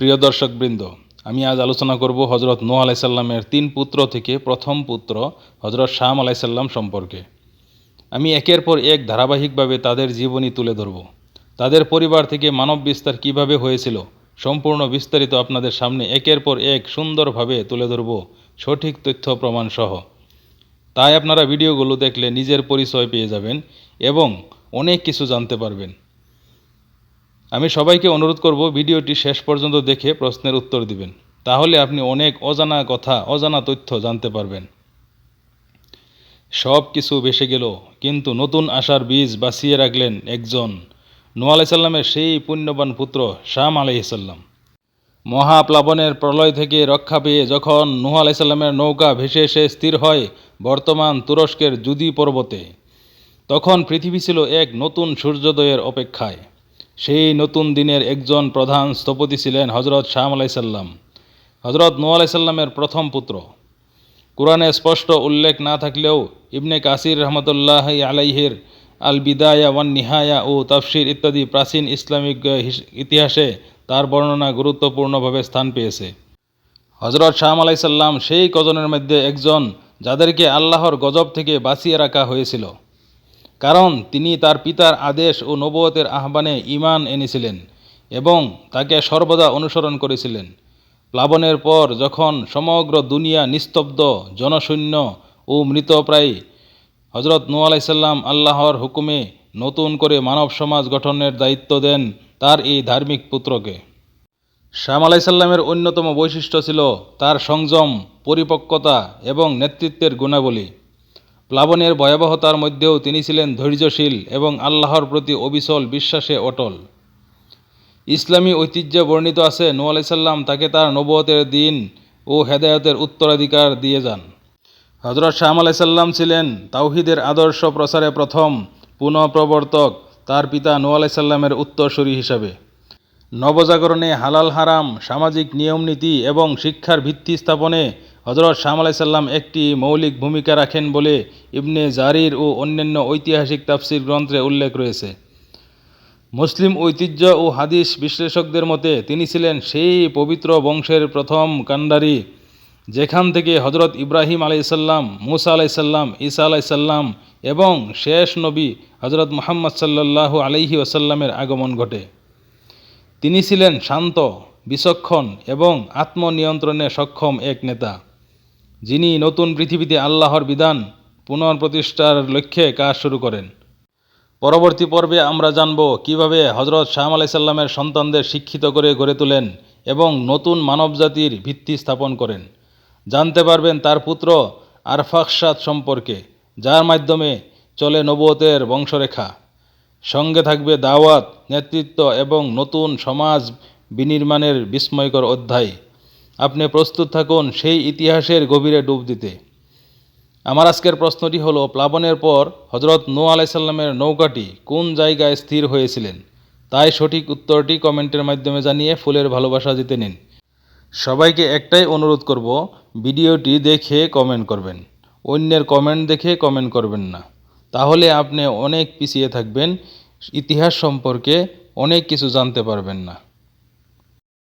প্রিয় দর্শকবৃন্দ, আমি আজ আলোচনা করব হজরত নোহ আলাইসাল্লামের তিন পুত্র থেকে প্রথম পুত্র হজরত শাম আলাইসাল্লাম সম্পর্কে। আমি একের পর এক ধারাবাহিকভাবে তাদের জীবনী তুলে ধরব। তাদের পরিবার থেকে মানব বিস্তার কীভাবে হয়েছিল সম্পূর্ণ বিস্তারিত আপনাদের সামনে একের পর এক সুন্দরভাবে তুলে ধরব, সঠিক তথ্য প্রমাণ সহ তাই আপনারা ভিডিওগুলো দেখলে নিজের পরিচয় পেয়ে যাবেন এবং অনেক কিছু জানতে পারবেন। আমি সবাইকে অনুরোধ করব ভিডিওটি শেষ পর্যন্ত দেখে প্রশ্নের উত্তর দিবেন। তাহলে আপনি অনেক অজানা কথা, অজানা তথ্য জানতে পারবেন। সব কিছু ভেসে গেল, কিন্তু নতুন আশার বীজ বাঁচিয়ে রাখলেন একজন নোয়া আলাইসাল্লামের সেই পুণ্যবান পুত্র শাম আলাইসাল্লাম মহাপ্লাবনের প্রলয় থেকে রক্ষা পেয়ে যখন নূহ আলাইসাল্লামের নৌকা ভেসে এসে স্থির হয় বর্তমান তুরস্কের জুদি পর্বতে, তখন পৃথিবী ছিল এক নতুন সূর্যোদয়ের অপেক্ষায়। সেই নতুন দিনের একজন প্রধান স্থপতি ছিলেন হজরত শাম আলাইসাল্লাম হজরত নূ আলাইসাল্লামের প্রথম পুত্র। কোরআনে স্পষ্ট উল্লেখ না থাকলেও ইবনে কাসির রহমতুল্লাহ আলাইহির আল বিদায়া ওয়ান নিহায়া ও তাফসির ইত্যাদি প্রাচীন ইসলামিক ইতিহাসে তার বর্ণনা গুরুত্বপূর্ণভাবে স্থান পেয়েছে। হজরত শাম আলাইসাল্লাম সেই কজনের মধ্যে একজন যাদেরকে আল্লাহর গজব থেকে বাঁচিয়ে রাখা হয়েছিল। কারণ তিনি তার পিতার আদেশ ও নবতের আহ্বানে ঈমান এনেছিলেন এবং তাকে সর্বদা অনুসরণ করেছিলেন। প্লাবনের পর যখন সমগ্র দুনিয়া নিস্তব্ধ, জনশূন্য ও মৃতপ্রায় হজরত নূ আলাইসাল্লাম আল্লাহর হুকুমে নতুন করে মানব সমাজ গঠনের দায়িত্ব দেন তার এই ধার্মিক পুত্রকে। শ্যাম আলাইসাল্লামের অন্যতম বৈশিষ্ট্য ছিল তার সংযম, পরিপক্কতা এবং নেতৃত্বের গুণাবলী। প্লাবনের ভয়াবহতার মধ্যেও তিনি ছিলেন ধৈর্যশীল এবং আল্লাহর প্রতি অবিচল বিশ্বাসে অটল। ইসলামী ঐতিহ্যে বর্ণিত আছে নূ আলাইসাল্লাম তাকে তার নবতের দিন ও হেদায়তের উত্তরাধিকার দিয়ে যান। হজরত শাহ আলাইসাল্লাম ছিলেন তাওহিদের আদর্শ প্রসারে প্রথম পুনঃপ্রবর্তক, তার পিতা নূ আলাইসাল্লামের উত্তরসূরি হিসাবে। নবজাগরণে হালাল হারাম, সামাজিক নিয়মনীতি এবং শিক্ষার ভিত্তি স্থাপনে হজরত শাম আলাইসাল্লাম একটি মৌলিক ভূমিকা রাখেন বলে ইবনে জারির ও অন্যান্য ঐতিহাসিক তাফসির গ্রন্থে উল্লেখ রয়েছে। মুসলিম ঐতিহ্য ও হাদিস বিশ্লেষকদের মতে তিনি ছিলেন সেই পবিত্র বংশের প্রথম কান্ডারি যেখান থেকে হজরত ইব্রাহিম আলাইসাল্লাম মুসা আলাইসাল্লাম ঈসা আলাইসাল্লাম এবং শেষ নবী হজরত মুহাম্মদ সাল্লাল্লাহু আলাইহি ওসাল্লামের আগমন ঘটে। তিনি ছিলেন শান্ত, বিচক্ষণ এবং আত্মনিয়ন্ত্রণে সক্ষম এক নেতা। যিনি নতুন পৃথিবীতে আল্লাহর বিধান, পুনঃপ্রতিষ্ঠার লক্ষ্যে কাজ শুরু করেন। পরবর্তী পর্বে আমরা জানব কীভাবে হজরত শাহ আলাইসাল্লামের সন্তানদের শিক্ষিত করে গড়ে তোলেন এবং নতুন মানবজাতির ভিত্তি স্থাপন করেন। জানতে পারবেন তার পুত্র আরফাকসাদ সম্পর্কে, যার মাধ্যমে চলে নবতের বংশরেখা। সঙ্গে থাকবে দাওয়াত, নেতৃত্ব এবং নতুন সমাজ বিনির্মাণের বিস্ময়কর অধ্যায়। আপনি প্রস্তুত থাকুন সেই ইতিহাসের গভীরে ডুব দিতে। আমার আজকের প্রশ্নটি হলো, প্লাবনের পর হজরত নূ আলাইসাল্লামের নৌকাটি কোন জায়গায় স্থির হয়েছিলেন? তাই সঠিক উত্তরটি কমেন্টের মাধ্যমে জানিয়ে ফুলের ভালোবাসা জিতে নিন। সবাইকে একটাই অনুরোধ করব, ভিডিওটি দেখে কমেন্ট করবেন। অন্যের কমেন্ট দেখে কমেন্ট করবেন না। তাহলে আপনি অনেক পিছিয়ে থাকবেন, ইতিহাস সম্পর্কে অনেক কিছু জানতে পারবেন না।